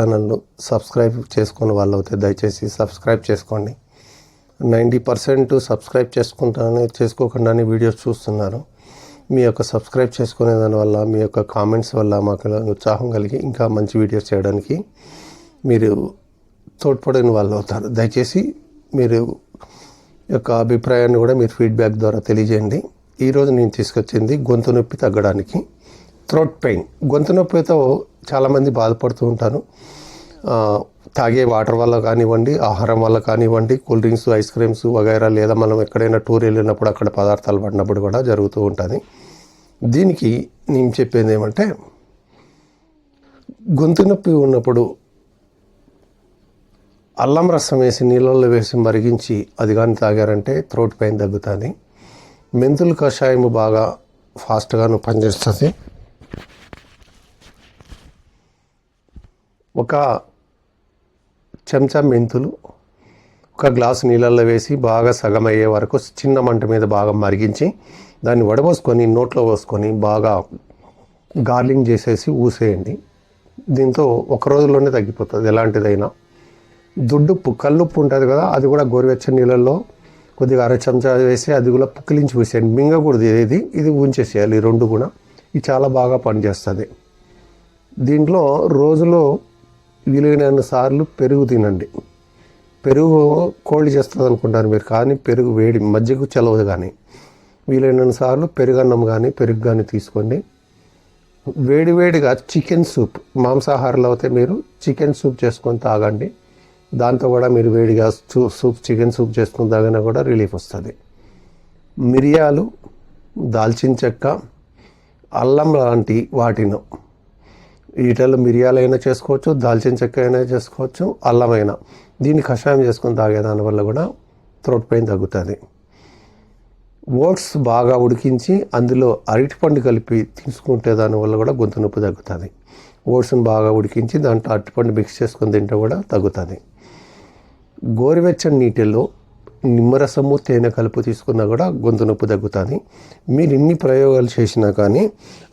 ఛానల్ను సబ్స్క్రైబ్ చేసుకున్న వాళ్ళు అయితే దయచేసి సబ్స్క్రైబ్ చేసుకోండి. నైంటీ పర్సెంట్ సబ్స్క్రైబ్ చేసుకుంటానే చేసుకోకుండానే వీడియోస్ చూస్తున్నారు. మీ యొక్క సబ్స్క్రైబ్ చేసుకునే దానివల్ల మీ యొక్క కామెంట్స్ వల్ల మాకు ఉత్సాహం కలిగి ఇంకా మంచి వీడియోస్ చేయడానికి మీరు తోడ్పడిన వాళ్ళు అవుతారు. దయచేసి మీరు యొక్క అభిప్రాయాన్ని కూడా మీరు ఫీడ్బ్యాక్ ద్వారా తెలియజేయండి. ఈరోజు నేను తీసుకొచ్చింది గొంతు నొప్పి తగ్గడానికి థ్రోట్ పెయిన్. గొంతు నొప్పితో చాలామంది బాధపడుతూ ఉంటారు. తాగే వాటర్ వల్ల కానివ్వండి ఆహారం వల్ల కానివ్వండి కూల్ డ్రింక్స్ ఐస్ క్రీమ్స్ వగైరా లేదా మనం ఎక్కడైనా టూర్ వెళ్ళినప్పుడు అక్కడ పదార్థాలు పడినప్పుడు కూడా జరుగుతూ ఉంటుంది. దీనికి నేను చెప్పేది ఏమంటే గొంతు నొప్పి ఉన్నప్పుడు అల్లం రసం వేసి నీళ్ళల్లో వేసి మరిగించి అది కానీ తాగారంటే థ్రోట్ పెయిన్ తగ్గుతుంది. మెంతులు కషాయం బాగా ఫాస్ట్గాను పనిచేస్తుంది. ఒక చెంచా మెంతులు ఒక గ్లాసు నీళ్ళల్లో వేసి బాగా సగం అయ్యే వరకు చిన్న మంట మీద బాగా మరిగించి దాన్ని వడబోసుకొని నోట్లో పోసుకొని బాగా గార్లింగ్ చేసేసి ఊసేయండి. దీంతో ఒక రోజులోనే తగ్గిపోతుంది. ఎలాంటిదైనా దుడ్డుప్పు కల్లుప్పు ఉంటుంది కదా అది కూడా గోరువెచ్చని నీళ్ళల్లో కొద్దిగా అర చెంచా వేసి అది కూడా పుక్కిలించి పూసేయండి మింగకూడదు ఇది ఇది ఉంచేసేయాలి ఈ రెండు కూడా. ఇది చాలా బాగా పనిచేస్తుంది. దీంట్లో రోజులో వీలైనన్ని సార్లు పెరుగు తినండి. పెరుగు కోల్డ్ చేస్తుంది అనుకుంటారు మీరు కానీ పెరుగు వేడి మజ్జిగ చలవదు కానీ. వీలైనన్ని సార్లు పెరుగన్నం కానీ పెరుగు కానీ తీసుకోండి. వేడివేడిగా చికెన్ సూప్ మాంసాహారాలు అయితే మీరు చికెన్ సూప్ చేసుకొని తాగండి. దాంతో కూడా మీరు వేడిగా సూప్ చికెన్ సూప్ చేసుకుని తాగినా కూడా రిలీఫ్ వస్తుంది. మిరియాలు దాల్చిన చెక్క అల్లం లాంటి వాటిను వీటిలో మిరియాలైనా చేసుకోవచ్చు దాల్చిన చెక్క అయినా చేసుకోవచ్చు అల్లమైనా. దీన్ని కషాయం చేసుకొని తాగేదాని వల్ల కూడా త్రోట్ పెయిన్ తగ్గుతుంది. ఓట్స్ బాగా ఉడికించి అందులో అరటిపండు కలిపి తీసుకుంటే దానివల్ల కూడా గొంతు నొప్పి తగ్గుతుంది. ఓట్స్ని బాగా ఉడికించి దాంట్లో అరటిపండు మిక్స్ చేసుకొని తింటే కూడా తగ్గుతుంది. గోరువెచ్చని నీటిలో నిమ్మరసము తేనె కలుపు తీసుకున్నా కూడా గొంతు నొప్పి తగ్గుతుంది. మీరు ఇన్ని ప్రయోగాలు చేసినా కానీ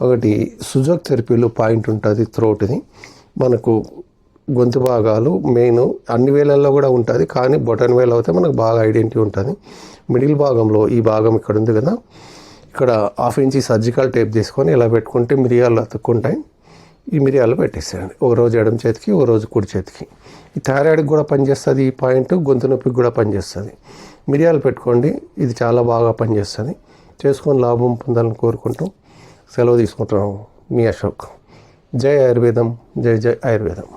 ఒకటి సుజోక్ థెరపీలో పాయింట్ ఉంటుంది థ్రోట్ది మనకు గొంతు భాగాలు మెయిన్ అన్ని వేలల్లో కూడా ఉంటుంది కానీ బొటన్ వేలు అయితే మనకు బాగా ఐడెంటిటీ ఉంటుంది. మిడిల్ భాగంలో ఈ భాగం ఇక్కడ ఉంది కదా ఇక్కడ హాఫ్ ఇంచి సర్జికల్ టేప్ తీసుకొని ఇలా పెట్టుకుంటే మిరియాలు అతుక్కుంటాయి. ఈ మిరియాలు పెట్టేసేయండి. ఒక రోజు ఎడమ చేతికి ఒక రోజు కుడి చేతికి. ఈ థైరాయిడ్కి కూడా పనిచేస్తుంది ఈ పాయింట్ గొంతు నొప్పికి కూడా పనిచేస్తుంది. మిరియాలు పెట్టుకోండి ఇది చాలా బాగా పనిచేస్తుంది. చేసుకొని లాభం పొందాలని కోరుకుంటూ సెలవు తీసుకుంటున్నాం మీ అశోక్. జై ఆయుర్వేదం జై జై ఆయుర్వేదం.